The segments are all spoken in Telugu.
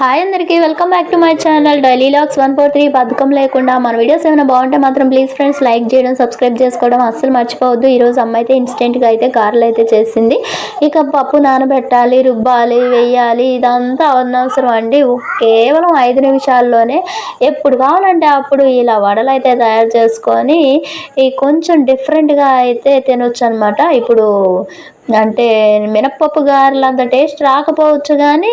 హాయ్ అందరికీ welcome back to my channel. Daily lakhs one four three పథకం లేకుండా మన వీడియోస్ ఏమైనా బాగుంటే మాత్రం ప్లీజ్ ఫ్రెండ్స్ లైక్ చేయడం సబ్స్క్రైబ్ చేసుకోవడం అస్సలు మర్చిపోవద్దు. ఈరోజు అమ్మ అయితే ఇన్స్టెంట్గా అయితే గారెలు అయితే చేసింది. ఇక పప్పు నానబెట్టాలి రుబ్బాలి వేయాలి ఇదంతా అనవసరం అండి. కేవలం ఐదు నిమిషాల్లోనే ఎప్పుడు కావాలంటే అప్పుడు ఇలా వడలు అయితే తయారు చేసుకొని ఈ కొంచెం డిఫరెంట్గా అయితే తినొచ్చు అనమాట ఇప్పుడు అంటే మినప్పప్పు గారెలు అంత టేస్ట్ రాకపోవచ్చు కానీ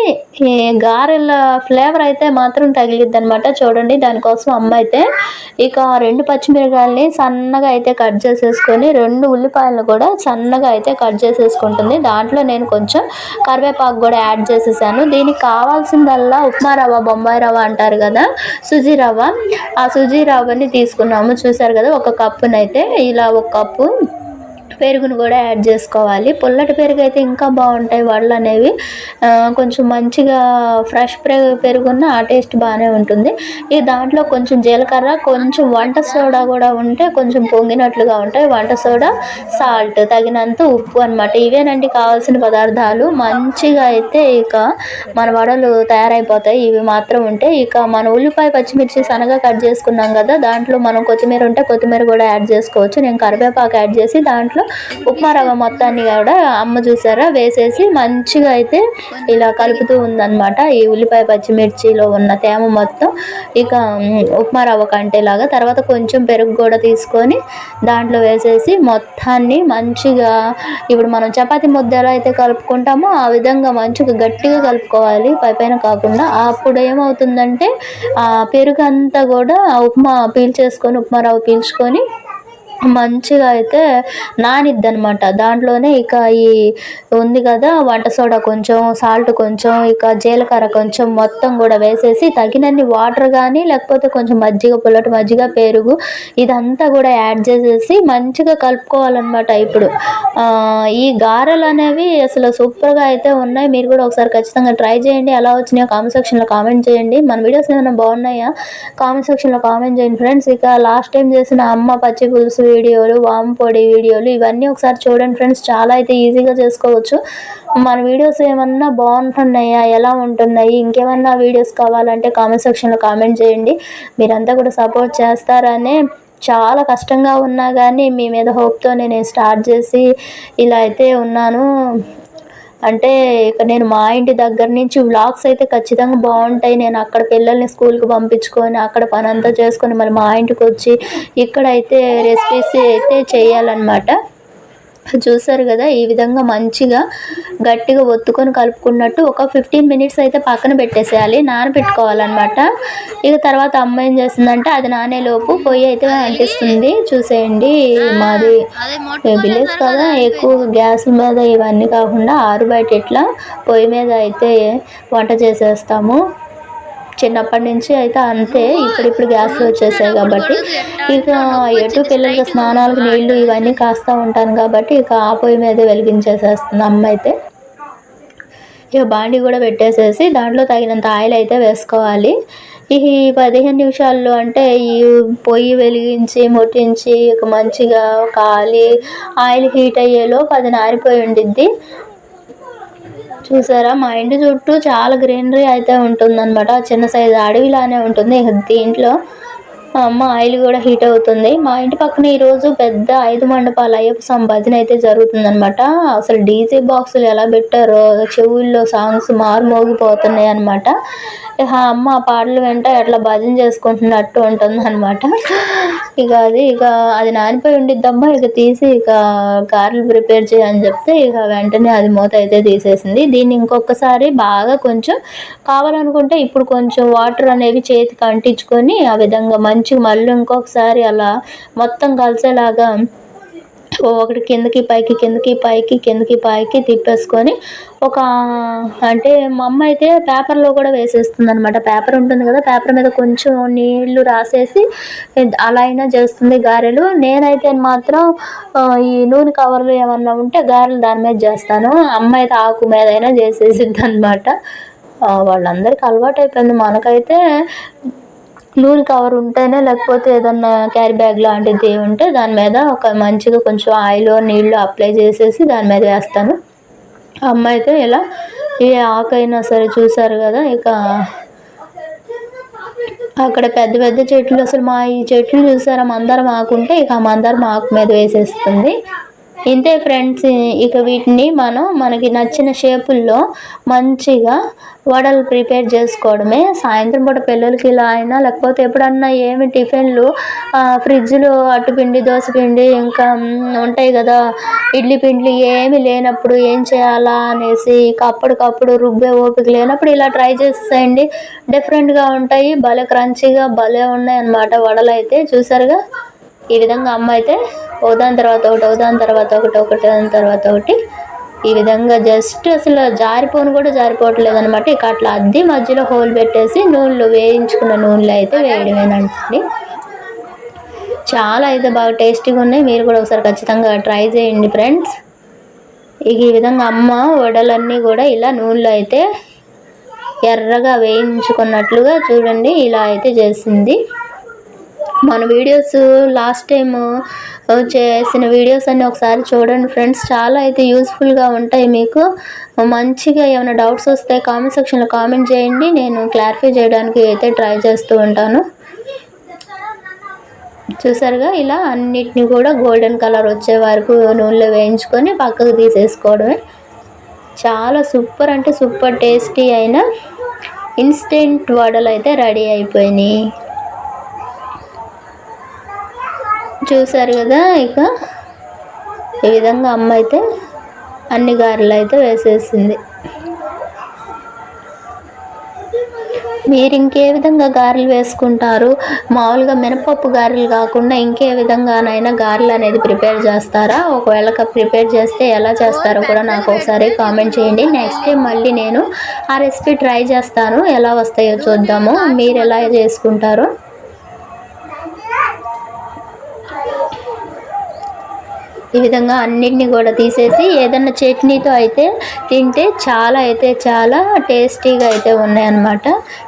ఈ గారెల ఫ్లేవర్ అయితే మాత్రం తగిలిద్ది అనమాట చూడండి దానికోసం అమ్మ అయితే ఇక రెండు పచ్చిమిరకాయలని సన్నగా అయితే కట్ చేసేసుకొని రెండు ఉల్లిపాయలను కూడా సన్నగా అయితే కట్ చేసేసుకుంటుంది. దాంట్లో నేను కొంచెం కరివేపాకు కూడా యాడ్ చేసేసాను. దీనికి కావాల్సిందల్లా ఉప్మా రవ్వ బొంబాయి రవ్వ అంటారు కదా సుజీ రవ్వ. ఆ సుజీ రవ్వని తీసుకున్నాము. చూసారు కదా ఒక కప్పునైతే ఇలా ఒక కప్పు పెరుగును కూడా యాడ్ చేసుకోవాలి. పుల్లటి పెరుగు అయితే ఇంకా బాగుంటాయి వడలు అనేవి. కొంచెం మంచిగా ఫ్రెష్ పెరుగు పెరుగున్న ఆ టేస్ట్ బాగానే ఉంటుంది. ఈ దాంట్లో కొంచెం జీలకర్ర కొంచెం వంట సోడా కూడా ఉంటే కొంచెం పొంగినట్లుగా ఉంటాయి. వంట సోడా సాల్ట్ తగినంత ఉప్పు అనమాట ఇవేనండి కావాల్సిన పదార్థాలు. మంచిగా అయితే ఇక మన వడలు తయారైపోతాయి. ఇవి మాత్రం ఉంటే ఇక మన ఉల్లిపాయ పచ్చిమిర్చి సన్నగా కట్ చేసుకున్నాం కదా దాంట్లో మనం కొత్తిమీర ఉంటే కొత్తిమీర కూడా యాడ్ చేసుకోవచ్చు. నేను కరివేపాకు యాడ్ చేసి దాంట్లో ఉప్మా రవ్వ మొత్తాన్ని కూడా అమ్మ చూసారా? వేసేసి మంచిగా అయితే ఇలా కలుపుతూ ఉందన్నమాట. ఈ ఉల్లిపాయ పచ్చిమిర్చిలో ఉన్న తేమ మొత్తం ఇక ఉప్మా రవ్వ కంటేలాగా. తర్వాత కొంచెం పెరుగు కూడా తీసుకొని దాంట్లో వేసేసి మొత్తాన్ని మంచిగా ఇప్పుడు మనం చపాతి ముద్ద ఎలా అయితే కలుపుకుంటామో ఆ విధంగా మంచిగా గట్టిగా కలుపుకోవాలి. పై పైన కాకుండా అప్పుడు ఏమవుతుందంటే ఆ పెరుగు అంతా కూడా ఉప్మా పీల్చేసుకొని ఉప్మా రవ్వ పీల్చుకొని మంచిగా అయితే నానిద్ది అనమాట దాంట్లోనే ఇక ఈ ఉంది కదా వంట సోడా కొంచెం సాల్ట్ కొంచెం ఇక జీలకర్ర కొంచెం మొత్తం కూడా వేసేసి తగినన్ని వాటర్ కానీ లేకపోతే కొంచెం మజ్జిగ పుల్లటి మజ్జిగ పెరుగు ఇదంతా కూడా యాడ్ చేసేసి మంచిగా కలుపుకోవాలన్నమాట ఇప్పుడు. ఈ గారెలు అనేవి అసలు సూపర్గా అయితే ఉన్నాయి. మీరు కూడా ఒకసారి ఖచ్చితంగా ట్రై చేయండి. ఎలా వచ్చినాయో కామెంట్ సెక్షన్లో కామెంట్ చేయండి. మన వీడియోస్ ఏమైనా బాగున్నాయా? కామెంట్ సెక్షన్లో కామెంట్ చేయండి ఫ్రెండ్స్. ఇక లాస్ట్ టైం చేసిన అమ్మ పచ్చి పులుసు వీడియోలు వామ్ పొడి వీడియోలు ఇవన్నీ ఒకసారి చూడండి ఫ్రెండ్స్. చాలా అయితే ఈజీగా చేసుకోవచ్చు. మన వీడియోస్ ఏమన్నా బాగుంటున్నాయా? ఎలా ఉంటున్నాయి? ఇంకేమన్నా వీడియోస్ కావాలంటే కామెంట్ సెక్షన్లో కామెంట్ చేయండి. మీరంతా కూడా సపోర్ట్ చేస్తారనే చాలా కష్టంగా ఉన్నా కానీ మీ మీద హోప్తో నేను స్టార్ట్ చేసి ఇలా అయితే ఉన్నాను. అంటే ఇక నేను మా ఇంటి దగ్గర నుంచి వ్లాగ్స్ అయితే ఖచ్చితంగా బాగుంటాయి. నేను అక్కడ పిల్లల్ని స్కూల్కి పంపించుకొని అక్కడ పని అంతా చేసుకొని మళ్ళీ మా ఇంటికి వచ్చి ఇక్కడైతే రెసిపీస్ అయితే చేయాలన్నమాట. చూసారు కదా ఈ విధంగా మంచిగా గట్టిగా ఒత్తుకొని కలుపుకున్నట్టు ఒక ఫిఫ్టీన్ మినిట్స్ అయితే పక్కన పెట్టేసేయాలి నానబెట్టుకోవాలన్నమాట. ఇక తర్వాత అమ్మ ఏం చేస్తుందంటే అది నానేలోపు పొయ్యి అయితే అంటిస్తుంది. చూసేయండి మాది విలేజ్ కదా ఎక్కువ గ్యాస్ మీద ఇవన్నీ కాకుండా ఆరు బయట ఇట్లా పొయ్యి మీద అయితే వంట చేసేస్తాము. చిన్నప్పటి నుంచి అయితే అంతే ఇప్పుడిప్పుడు గ్యాస్లు వచ్చేసాయి కాబట్టి. ఇక ఎటు పిల్లలకి స్నానాలకు నీళ్ళు ఇవన్నీ కాస్తూ ఉంటాను కాబట్టి ఇక ఆ పొయ్యి మీద వెలిగించేసేస్తుంది అమ్మ అయితే. ఇక బాండి కూడా పెట్టేసేసి దాంట్లో తగినంత ఆయిల్ అయితే వేసుకోవాలి. ఈ పదిహేను నిమిషాల్లో అంటే ఈ పొయ్యి వెలిగించి ముట్టించి మంచిగా కాలి ఆయిల్ హీట్ అయ్యేలో అది నారిపోయి ఉండిద్ది. చూసారా? మా ఇంటి చుట్టూ చాలా గ్రీనరీ అయితే ఉంటుందన్నమాట. చిన్న సైజు అడవిలానే ఉంటుంది. దీంట్లో అమ్మ ఆయిల్ కూడా హీట్ అవుతుంది. మా ఇంటి పక్కన ఈరోజు పెద్ద ఐదు మండపాల అయ్యప్ప స్వామి భజన అయితే జరుగుతుందనమాట అసలు డీజే బాక్సులు ఎలా పెట్టారో చెవుల్లో సాంగ్స్ మారుమోగిపోతున్నాయి అనమాట ఇక అమ్మ ఆ పాటలు వెంట ఎట్లా భజన చేసుకుంటున్నట్టు ఉంటుంది అనమాట ఇక అది ఇక అది నానిపోయి ఉండిద్దమ్మా ఇక తీసి ఇక కార్లు ప్రిపేర్ చేయని చెప్తే ఇక వెంటనే అది మూత అయితే తీసేసింది. దీన్ని ఇంకొకసారి బాగా కొంచెం కావాలనుకుంటే ఇప్పుడు కొంచెం వాటర్ అనేవి చేతికి అంటించుకొని ఆ విధంగా మంచిగా మళ్ళీ ఇంకొకసారి అలా మొత్తం కలిసేలాగా ఒకటి కిందకి పైకి కిందకి పైకి కిందకి పైకి తిప్పేసుకొని ఒక అంటే మా అమ్మ అయితే పేపర్లో కూడా వేసేస్తుంది అనమాట పేపర్ ఉంటుంది కదా పేపర్ మీద కొంచెం నీళ్ళు రాసేసి అలా అయినా చేస్తుంది గారెలు. నేనైతే మాత్రం ఈ నూనె కవర్లు ఏమన్నా ఉంటే గారెలు దాని మీద చేస్తాను. అమ్మ అయితే ఆకు మీద అయినా చేసేసిద్ది అనమాట వాళ్ళందరికీ అలవాటు అయిపోయింది మనకైతే నూనె కవర్ ఉంటేనే లేకపోతే ఏదన్నా క్యారీ బ్యాగ్ లాంటిది ఉంటే దాని మీద ఒక మంచిగా కొంచెం ఆయిల్ నీళ్ళు అప్లై చేసేసి దాని మీద వేస్తాను. అమ్మ అయితే ఇలా ఏ ఆకైనా సరే చూసారు కదా ఇక అక్కడ పెద్ద పెద్ద చెట్లు అసలు మా ఈ చెట్లు చూసారా మందారం ఆకుంటే ఇక ఆ మందారం ఆకు మీద వేసేస్తుంది. ఇంతే ఫ్రెండ్స్ ఇక వీటిని మనం మనకి నచ్చిన షేపుల్లో మంచిగా వడలు ప్రిపేర్ చేసుకోవడమే. సాయంత్రం పూట పిల్లలకి ఇలా అయినా లేకపోతే ఎప్పుడన్నా ఏమి టిఫిన్లు ఫ్రిడ్జ్లో అట్టుపిండి పిండి ఇంకా ఉంటాయి కదా ఇడ్లీ పిండి ఏమి లేనప్పుడు ఏం చేయాలా అనేసి ఇక అప్పటికప్పుడు రుబ్బే ఓపిక లేనప్పుడు ఇలా ట్రై చేసేయండి. డిఫరెంట్గా ఉంటాయి భలే క్రంచీగా భలే ఉన్నాయి అన్నమాట వడలు అయితే చూసారుగా? ఈ విధంగా అమ్మ అయితే ఒకదాని తర్వాత ఒకటి ఒకదాని తర్వాత ఒకటి ఒకటి దాని తర్వాత ఒకటి. ఈ విధంగా జస్ట్ అసలు జారిపోను కూడా జారిపోవట్లేదు అనమాట ఇక అట్లా అద్ది మధ్యలో హోల్ పెట్టేసి నూనెలు వేయించుకున్న నూనెలో అయితే వేయడమేనండి చాలా అయితే బాగా టేస్టీగా ఉన్నాయి. మీరు కూడా ఒకసారి ఖచ్చితంగా ట్రై చేయండి ఫ్రెండ్స్. ఇక ఈ విధంగా అమ్మ వడలన్నీ కూడా ఇలా నూనెలో అయితే ఎర్రగా వేయించుకున్నట్లుగా చూడండి ఇలా అయితే చేసింది. మన వీడియోస్ లాస్ట్ టైం చేసిన వీడియోస్ అన్నీ ఒకసారి చూడండి ఫ్రెండ్స్ చాలా అయితే యూస్ఫుల్గా ఉంటాయి మీకు. మంచిగా ఏమైనా డౌట్స్ వస్తే కామెంట్ సెక్షన్లో కామెంట్ చేయండి. నేను క్లారిఫై చేయడానికి అయితే ట్రై చేస్తూ ఉంటాను. చూసారుగా ఇలా అన్నిటిని కూడా గోల్డెన్ కలర్ వచ్చే వరకు నూనెలో వేయించుకొని పక్కకు తీసేసుకోవడమే. చాలా సూపర్ అంటే సూపర్ టేస్టీ అయిన ఇన్స్టెంట్ వడలు అయితే రెడీ అయిపోయినాయి. చూసారు కదా ఇక. ఈ విధంగా అమ్మ అయితే అన్ని గారెలు అయితే వేసేసింది. మీరు ఇంకే విధంగా గారెలు వేసుకుంటారు? మామూలుగా మినపప్పు గారెలు కాకుండా ఇంకే విధంగానైనా గారెలు అనేది ప్రిపేర్ చేస్తారా? ఒకవేళ ప్రిపేర్ చేస్తే ఎలా చేస్తారో కూడా నాకు ఒకసారి కామెంట్ చేయండి. నెక్స్ట్ టైం మళ్ళీ నేను ఆ రెసిపీ ట్రై చేస్తాను. ఎలా వస్తాయో చూద్దాము. మీరు ఎలా చేసుకుంటారో. ఈ విధంగా అన్నిటిని కూడా తీసేసి ఏదన్నా చట్నీతో అయితే తింటే చాలా అయితే చాలా టేస్టీగా అయితే ఉన్నాయన్నమాట.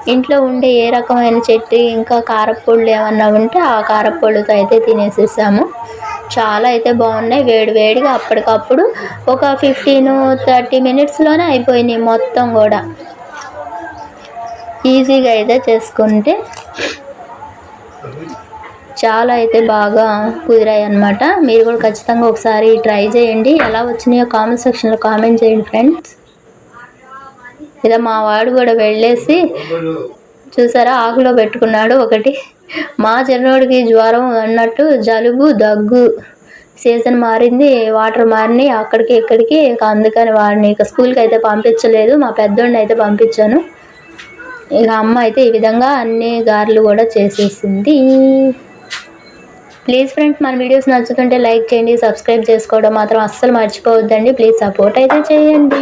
ఇంట్లో ఉండే ఏ రకమైన చట్నీ ఇంకా కారపొళ్ళు ఏమన్నా ఉంటే ఆ కారపొళ్ళుతో అయితే తినేసేసాము. చాలా అయితే బాగున్నాయి. వేడి వేడిగా అప్పటికప్పుడు ఒక ఫిఫ్టీన్ థర్టీ మినిట్స్లోనే అయిపోయినాయి మొత్తం కూడా. ఈజీగా అయితే చేసుకుంటే చాలా అయితే బాగా కుదిరాయి అనమాట మీరు కూడా ఖచ్చితంగా ఒకసారి ట్రై చేయండి. ఎలా వచ్చినాయో కామెంట్ సెక్షన్లో కామెంట్ చేయండి ఫ్రెండ్స్. ఇలా మా వాడు కూడా వెళ్ళేసి చూసారా ఆకులో పెట్టుకున్నాడు ఒకటి. మా చిన్నోడికి జ్వరం అన్నట్టు జలుబు దగ్గు సీజన్ మారింది వాటర్ మారినాయి. అక్కడికి ఇక్కడికి ఇక అందుకని వాడిని ఇక స్కూల్కి అయితే పంపించలేదు. మా పెద్దోడిని అయితే పంపించాను. ఇక అమ్మ అయితే ఈ విధంగా అన్ని గారెలు కూడా చేసేసింది. ప్లీజ్ ఫ్రెండ్స్ మన వీడియోస్ నచ్చుతుంటే లైక్ చేయండి సబ్స్క్రైబ్ చేసుకోవడం మాత్రం అస్సలు మర్చిపోవద్దండి. ప్లీజ్ సపోర్ట్ అయితే చేయండి.